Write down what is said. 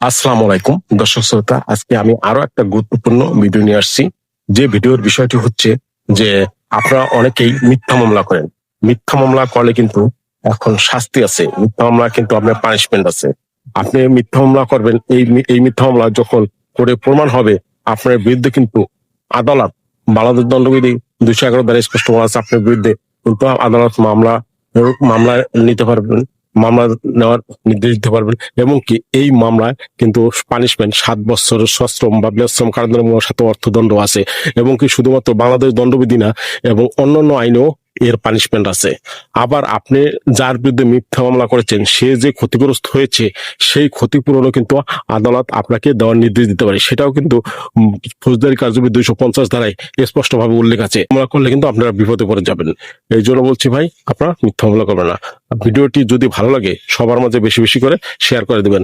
আসসালামু আলাইকুম। দর্শক শ্রোতা, আজকে আমি আরও একটা গুরুত্বপূর্ণ ভিডিও নিয়ে আসছি। যে ভিডিওর বিষয়টি হচ্ছে যে আপনারা অনেকেই মিথ্যা মামলা করেন। মিথ্যা মামলা করলে কিন্তু এখন শাস্তি আছে। মিথ্যা মামলা কিন্তু আপনার পানিশমেন্ট আছে। আপনি মিথ্যা মামলা করবেন, এই এই মিথ্যা মামলা যখন করে প্রমাণ হবে, আপনার বিরুদ্ধে কিন্তু আদালত, বাংলাদেশ দণ্ডবিধি দুশো এগারো দ্বারা স্পষ্ট আছে, আপনার বিরুদ্ধে কিন্তু আদালত মামলা মামলা নিতে পারবেন। মামলা নেওয়ার নির্দেশ দিতে পারবেন এবং কি এই মামলায় কিন্তু পানিশমেন্ট সাত বছর সশ্রম বা বৃহশ্রম কারাদণ্ডের সাথে অর্থদণ্ড আছে। এবং কি শুধুমাত্র বাংলাদেশ দণ্ডবিধি না, এবং অন্যান্য আইনেও এর পানিশমেন্ট আছে। আবার আপনি যার বিরুদ্ধে মিথ্যা মামলা করেছেন, সে যে ক্ষতিগ্রস্ত হয়েছে, সেই ক্ষতিপূরণও কিন্তু আদালত আপনাকে দেওয়ার নির্দেশ দিতে পারে। সেটাও কিন্তু ফৌজদারি কার্যবিধি দুইশো পঞ্চাশ ধারায় স্পষ্টভাবে উল্লেখ আছে। মামলা করলে কিন্তু আপনারা বিপদে পড়ে যাবেন। এই জন্য বলছি ভাই, আপনারা মিথ্যা মামলা করবেন না। ভিডিওটি যদি ভালো লাগে, সবার মাঝে বেশি বেশি করে শেয়ার করে দিবেন।